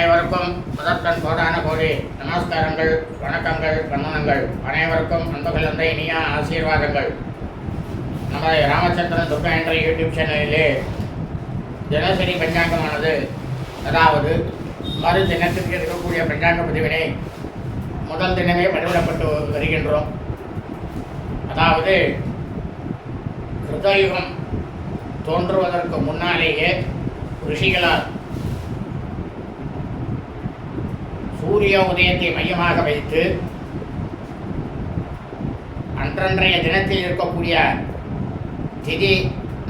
அனைவருக்கும் முதற்கண் கோடான கோடி நமஸ்காரங்கள் வணக்கங்கள் வந்தனங்கள். அனைவருக்கும் அன்புகள் அந்த இனிய ஆசீர்வாதங்கள். நமது ராமச்சந்திரன் துர்கா என்ற யூடியூப் சேனலிலே தினசரி பஞ்சாங்கமானது அதாவது மறு தினத்திற்கு இருக்கக்கூடிய பஞ்சாங்க பதிவினை முதல் தினமே பதிவிடப்பட்டு வருகின்றோம். அதாவது கிருதயுகம் தோன்றுவதற்கு முன்னாலேயே ரிஷிகளால் சூரிய உதயத்தை மையமாக வைத்து அன்றன்றைய தினத்தில் இருக்கக்கூடிய திதி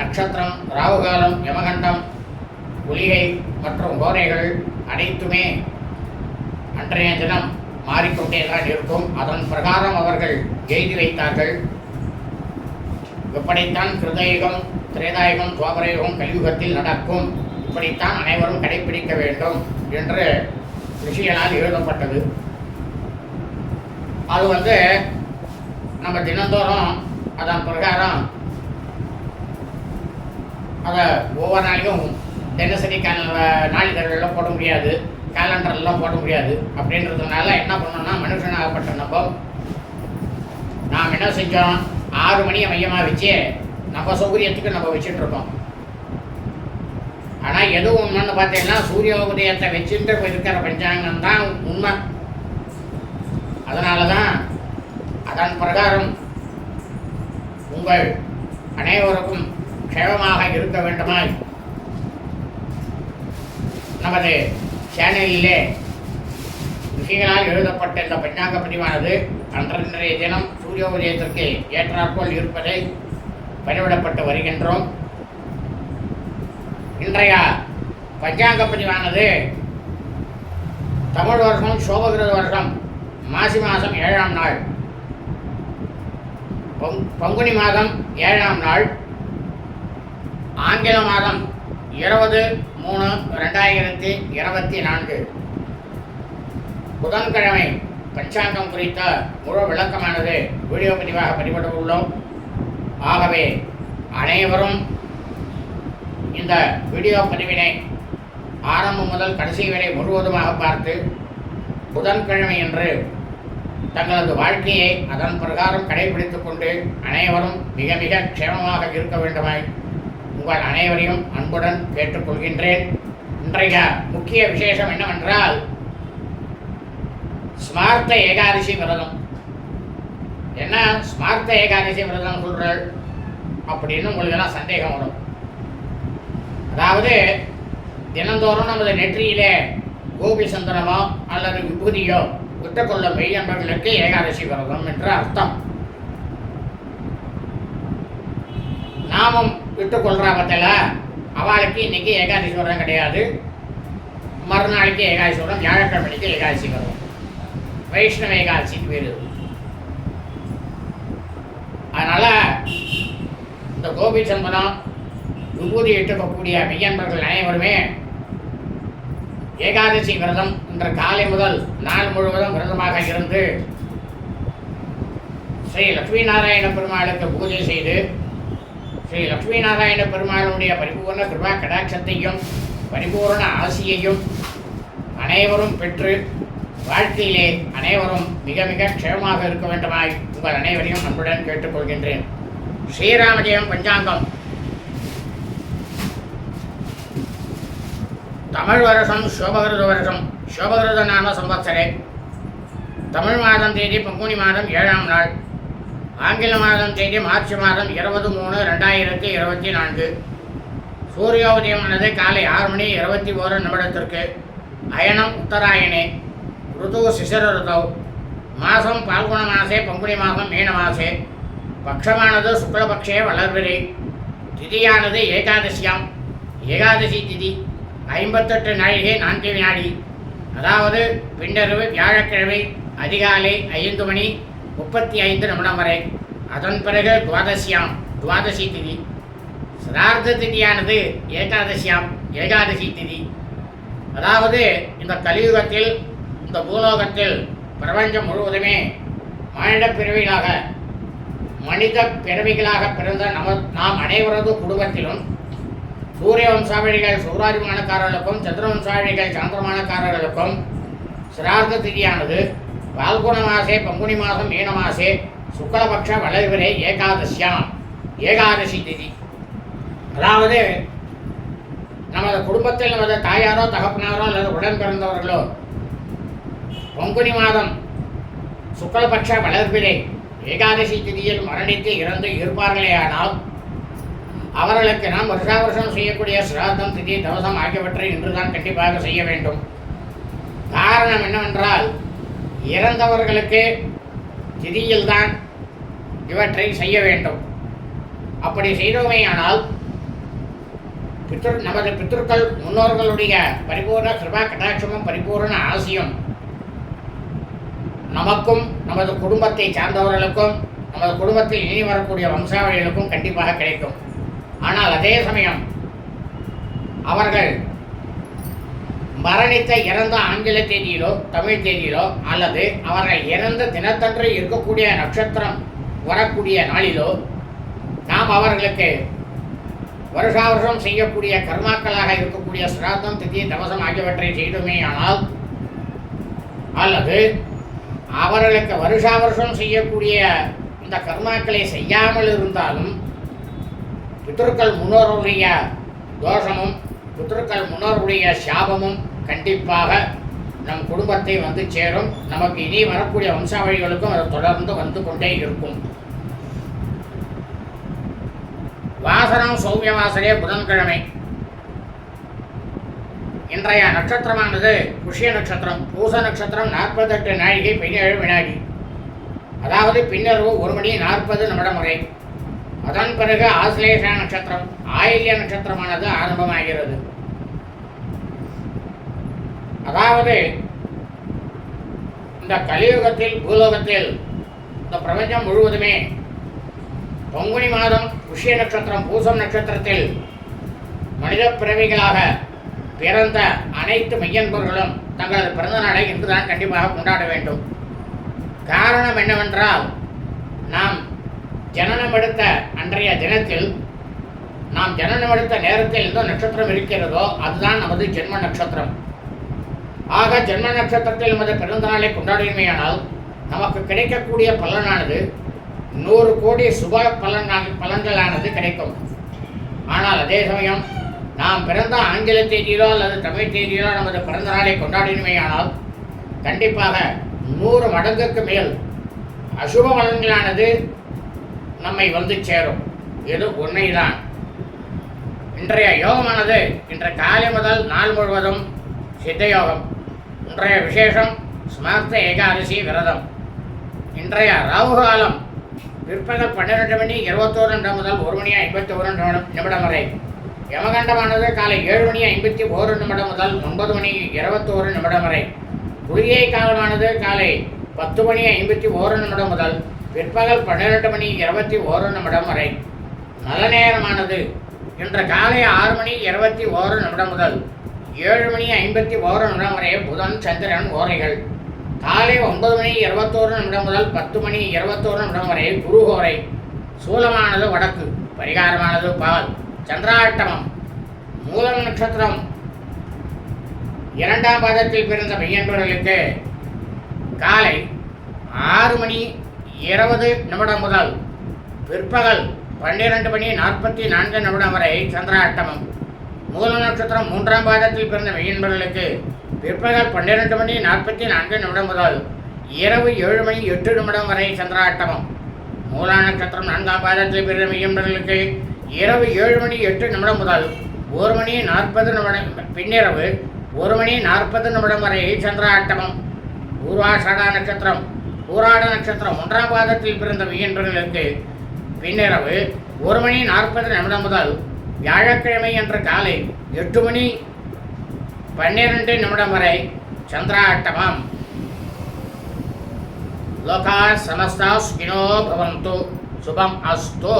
நட்சத்திரம் ராகுகாலம் யமகண்டம் குளிகை மற்றும் கோரைகள் அனைத்துமே அன்றைய தினம் மாறிக்கொண்டே தான் இருக்கும். அதன் பிரகாரம் அவர்கள் எழுதி வைத்தார்கள். இப்படித்தான் கிருதயுகம் திரேதாயுகம் துவாபரயுகம் கலியுகத்தில் நடக்கும். இப்படித்தான் அனைவரும் கடைபிடிக்க வேண்டும் என்று ரிஷிகளால் எழுதப்பட்டது. அது வந்து நம்ம தினந்தோறும் அதன் பிரகாரம் அதை ஒவ்வொரு நாளைக்கும் தினசரி கால நாளிதழ்களில் போட முடியாது கேலண்டர்லாம் போட முடியாது. அப்படின்றதுனால என்ன பண்ணோம்னா மனுஷனாகப்பட்ட நம்ம நாம் என்ன செஞ்சோம்? ஆறு மணியை மையமாக வச்சு நம்ம சௌகரியத்துக்கு நம்ம வச்சுட்டு இருக்கோம். ஆனால் எது ஒன்றுன்னு பார்த்தீங்கன்னா சூரிய உதயத்தை வச்சுட்டு இருக்கிற பஞ்சாங்கம் தான் உண்மை. அதனால தான் அதன் பிரகாரம் உங்கள் அனைவருக்கும் க்ஷேமமாக இருக்க வேண்டுமாய். நமது சேனலிலே ரிஷிகளால் எழுதப்பட்ட இந்த பஞ்சாங்க பதிவானது அன்றைய தினம் சூரிய உதயத்திற்கு ஏற்றாற்போல் இருப்பதை பதிவிடப்பட்டு வருகின்றோம். இன்றைய பஞ்சாங்க பதிவானது தமிழ் வருஷம் சோபகிருத வருஷம் மாசி மாதம் ஏழாம் நாள். பங் பங்குனி மாதம் ஏழாம் நாள். ஆங்கில மாதம் இருபது மூணு ரெண்டாயிரத்தி இருபத்தி நான்கு. புதன்கிழமை பஞ்சாங்கம் குறித்த முழு விளக்கமானது வீடியோ பதிவாக பதிவிட உள்ளோம் ஆகவே அனைவரும் இந்த வீடியோ பதிவினை ஆரம்பம் முதல் கடைசி வரை முழுவதுமாக பார்த்து புதன்கிழமை என்று தங்களது வாழ்க்கையை அதன் பிரகாரம் கடைபிடித்துக் கொண்டு அனைவரும் மிக மிக க்ஷேமமாக இருக்க வேண்டுமாய் உங்கள் அனைவரையும் அன்புடன் கேட்டுக்கொள்கின்றேன். இன்றைய முக்கிய விசேஷம் என்னவென்றால் ஸ்மார்த்த ஏகாதசி விரதம். என்ன ஸ்மார்த்த ஏகாதசி விரதம் சொல்கிறாள் அப்படின்னு உங்களுக்கு எல்லாம் சந்தேகம் வரும். அதாவது தினந்தோறும் நமது நெற்றியிலே கோபி சந்தனமோ அல்லது விபூதியோ விட்டுக்கொள்ள மெய்யன்பர்களுக்கு ஏகாதசி விரதம் என்ற அர்த்தம். நாமும் விட்டுக்கொள்றாபத்தில் அவளுக்கு இன்னைக்கு ஏகாதசி விரதம் கிடையாது. மறுநாளைக்கு ஏகாதசி விரதம் வியாழக்கிழமைக்கு ஏகாதசி விரதம். வைஷ்ணவ ஏகாதசிக்கு பேர் அதனால் அதனால இந்த கோபி சந்தனம் விபூதி இட்டுக்கக்கூடிய மெய்யன்பர்கள் அனைவருமே ஏகாதசி விரதம் இன்று காலை முதல் நாள் முழுவதும் விரதமாக இருந்து ஸ்ரீ லட்சுமி நாராயண பெருமாளுக்கு பூஜை செய்து ஸ்ரீ லட்சுமி நாராயண பெருமாளுடைய பரிபூர்ண கிருபா கடாட்சத்தையும் பரிபூர்ண ஆசியையும் அனைவரும் பெற்று வாழ்க்கையிலே அனைவரும் மிக மிக க்ஷேமமாக இருக்க வேண்டுமாய் உங்கள் அனைவரையும் அன்புடன் கேட்டுக்கொள்கின்றேன். ஸ்ரீராமஜெயம் பஞ்சாங்கம். தமிழ் வருஷம் சோபகிருத வருஷம் சோபகிருத நாம சம்பத்சரே தமிழ் மாதம் தேதி பங்குனி மாதம் ஏழாம் நாள். ஆங்கில மாதம் தேதி மார்ச் மாதம் இருபது மூணு ரெண்டாயிரத்தி இருபத்தி நான்கு. சூரியோதயமானது காலை ஆறு மணி இருபத்தி ஓரு நிமிடத்திற்கு. அயனம் உத்தராயணே. ருது சிசிர ருதவ் மாதம் பால்குண மாசே பங்குனி மாதம் மீன மாசே. பக்ஷமானது சுக்லபக்ஷே வளர்பிறை. திதியானது ஏகாதசியாம். ஏகாதசி திதி. ஐம்பத்தெட்டு நாழிகை நான்கு வினாடி. அதாவது பின்னரவு வியாழக்கிழமை அதிகாலை ஐந்து மணி முப்பத்தி ஐந்து நிமிடம் வரை. அதன் பிறகு துவாதசியாம் துவாதசி திதி. சிரார்த்த திதியானது ஏகாதசியாம் ஏகாதசி திதி. அதாவது இந்த கலியுகத்தில் இந்த பூலோகத்தில் பிரபஞ்சம் முழுவதுமே மானிட பிறவிகளாக மனித பிறவிகளாக பிறந்த நம நாம் அனைவரது குடும்பத்திலும் சூரிய வம்சாவழிகள் சூராதிமானக்காரர்களுக்கும் சந்திர வம்சாவழிகள் சாந்திரமானக்காரர்களுக்கும் சிரார்த்த திதியானது பால்குண மாசே பங்குனி மாதம் மீன மாசே சுக்லபக்ஷ வளர்விரை ஏகாதசியாம் ஏகாதசி திதி. அதாவது நமது குடும்பத்தில் நமது தாயாரோ தகப்பனாரோ அல்லது உடன் பிறந்தவர்களோ பங்குனி மாதம் சுக்லபக்ஷ வளர்பிறை ஏகாதசி திதியில் மரணித்து இறந்து இருப்பார்களேயானால் அவர்களுக்கு நாம் வருஷா வருஷம் செய்யக்கூடிய சிராதம் திதி தவசம் ஆகியவற்றை இன்றுதான் கண்டிப்பாக செய்ய வேண்டும். காரணம் என்னவென்றால் இறந்தவர்களுக்கு திதியில்தான் இவற்றை செய்ய வேண்டும். அப்படி செய்தோமேயானால் பித்ரு நமது பித்ருக்கள் முன்னோர்களுடைய பரிபூர்ண கிருபா கடாட்சமும் பரிபூர்ண ஆசியும் நமக்கும் நமது குடும்பத்தை சார்ந்தவர்களுக்கும் நமது குடும்பத்தில் இனி வரக்கூடிய வம்சாவளிகளுக்கும் கண்டிப்பாக கிடைக்கும். ஆனால் அதே சமயம் அவர்கள் மரணித்த இறந்த ஆங்கில தேதியிலோ தமிழ் தேதியிலோ அல்லது அவர்கள் இறந்த தினத்தன்று இருக்கக்கூடிய நட்சத்திரம் வரக்கூடிய நாளிலோ நாம் அவர்களுக்கு வருஷா வருஷம் செய்யக்கூடிய கர்மாக்களாக இருக்கக்கூடிய சிராதம் திதி தவசம் ஆகியவற்றை செய்துமே ஆனால் அல்லது அவர்களுக்கு வருஷா வருஷம் செய்யக்கூடிய இந்த கர்மாக்களை செய்யாமல் இருந்தாலும் பித்ருக்கள் முன்னோருடைய தோஷமும் பித்ருக்கள் முன்னோருடைய சாபமும் கண்டிப்பாக நம் குடும்பத்தை வந்து சேரும். நமக்கு இனி வரக்கூடிய வம்சாவழிகளுக்கும் அது தொடர்ந்து வந்து கொண்டே இருக்கும். வாசனம் சௌமிய வாசரே புதன்கிழமை. இன்றைய நட்சத்திரமானது புஷ்ய நட்சத்திரம் பூச நட்சத்திரம் நாற்பத்தெட்டு நாழிகை பதினேழு வினாடி. அதாவது பின்னர்வு ஒரு மணி நாற்பது நிமிடம் வரை. அதன் பிறகு ஆசிலேஷ நட்சத்திரம் ஆயில்ய நட்சத்திரமானது ஆரம்பமாகிறது. அதாவது இந்த கலியுகத்தில் பூலோகத்தில் இந்த பிரபஞ்சம் முழுவதுமே பங்குனி மாதம் புஷ்ய நட்சத்திரம் பூசம் நட்சத்திரத்தில் மனித பிறவிகளாக பிறந்த அனைத்து மெய்யன்பர்களும் தங்களது பிறந்த நாளை இன்றுதான் கண்டிப்பாக கொண்டாட வேண்டும். காரணம் என்னவென்றால் நாம் ஜனனமெடுத்த அன்றைய தினத்தில் நாம் ஜனனமெடுத்த நேரத்தில் எந்த நட்சத்திரம் இருக்கிறதோ அதுதான் நமது ஜென்ம நட்சத்திரம். ஆக ஜென்ம நட்சத்திரத்தில் நமது பிறந்த நாளை கொண்டாடினமையானால் நமக்கு கிடைக்கக்கூடிய பலனானது நூறு கோடி சுப பலனாக பலன்களானது கிடைக்கும். ஆனால் அதே சமயம் நாம் பிறந்த ஆங்கில தேதியிலோ அல்லது தமிழ் தேதியிலோ நமது பிறந்த நாளை கொண்டாடினமையானால் கண்டிப்பாக நூறு மடங்குக்கு மேல் அசுப பலன்களானது நம்மை வந்து சேரும். இது உண்மைதான் இன்றைய யோகமானது இன்று காலை முதல் நாள் முழுவதும் சித்த யோகம் இன்றைய விசேஷம் ஸ்மார்த்த ஏகாதசி விரதம். இன்றைய ராகு காலம் பிற்பகல் பன்னிரெண்டு மணி இருபத்தோரு நிமிடம் முதல் ஒரு மணி ஐம்பத்தி ஒரு நிமிடம் வரை. யமகண்டமானது காலை ஏழு மணி ஐம்பத்தி ஓரு நிமிடம் முதல் ஒன்பது மணி இருபத்தோரு நிமிடம் வரை. குளிகை காலமானது காலை பத்து மணி ஐம்பத்தி ஓரு நிமிடம் முதல் பிற்பகல் பன்னிரெண்டு மணி இருபத்தி ஓரு நிமிடம் வரை. நல்ல நேரமானது. இன்று காலை ஆறு மணி இருபத்தி ஓரு நிமிடம் முதல் ஏழு மணி ஐம்பத்தி ஓரு நிமிடம் வரை புதன் சந்திரன் ஓரைகள். காலை ஒன்பது மணி இருபத்தோரு நிமிடம் முதல் பத்து மணி இருபத்தோரு நிமிடம் வரை குருகோரை சூலமானது வடக்கு பரிகாரமானது பால் சந்திராட்டமம் மூலம் நட்சத்திரம். இரண்டாம் பாதத்தில் பிறந்த மெய்யன்பர்களுக்கு காலை ஆறு மணி இருபது நிமிடம் முதல் பிற்பகல் பன்னிரண்டு மணி நாற்பத்தி நான்கு நிமிடம் வரை சந்திராட்டமம். மூல நட்சத்திரம் மூன்றாம் பாதத்தில் பிறந்த மெயின்பர்களுக்கு பிற்பகல் பன்னிரண்டு மணி நாற்பத்தி நான்கு நிமிடம் முதல் இரவு ஏழு மணி எட்டு நிமிடம் வரை சந்திராட்டமம். மூலா நட்சத்திரம் நான்காம் பாதத்தில் பிறந்த மெய்யன்பர்களுக்கு இரவு ஏழு மணி எட்டு நிமிடம் முதல் ஒரு மணி நாற்பது நிமிடம் பின்னிரவு ஒரு மணி நாற்பது நிமிடம் வரை சந்திராட்டமம். பூர்வாஷாடா நட்சத்திரம் பூராட நட்சத்திரம் ஒன்றாம் பாதத்தில் பிறந்த மெய்யன்பர்களுக்கு பின்னிரவு ஒரு மணி நாற்பது நிமிடம் முதல் வியாழக்கிழமை என்ற காலை எட்டு மணி பன்னிரண்டு நிமிடம் வரை சந்திராட்டமம். லோகா சமஸ்தா சுகினோ பவந்து. சுபம் அஸ்தோ.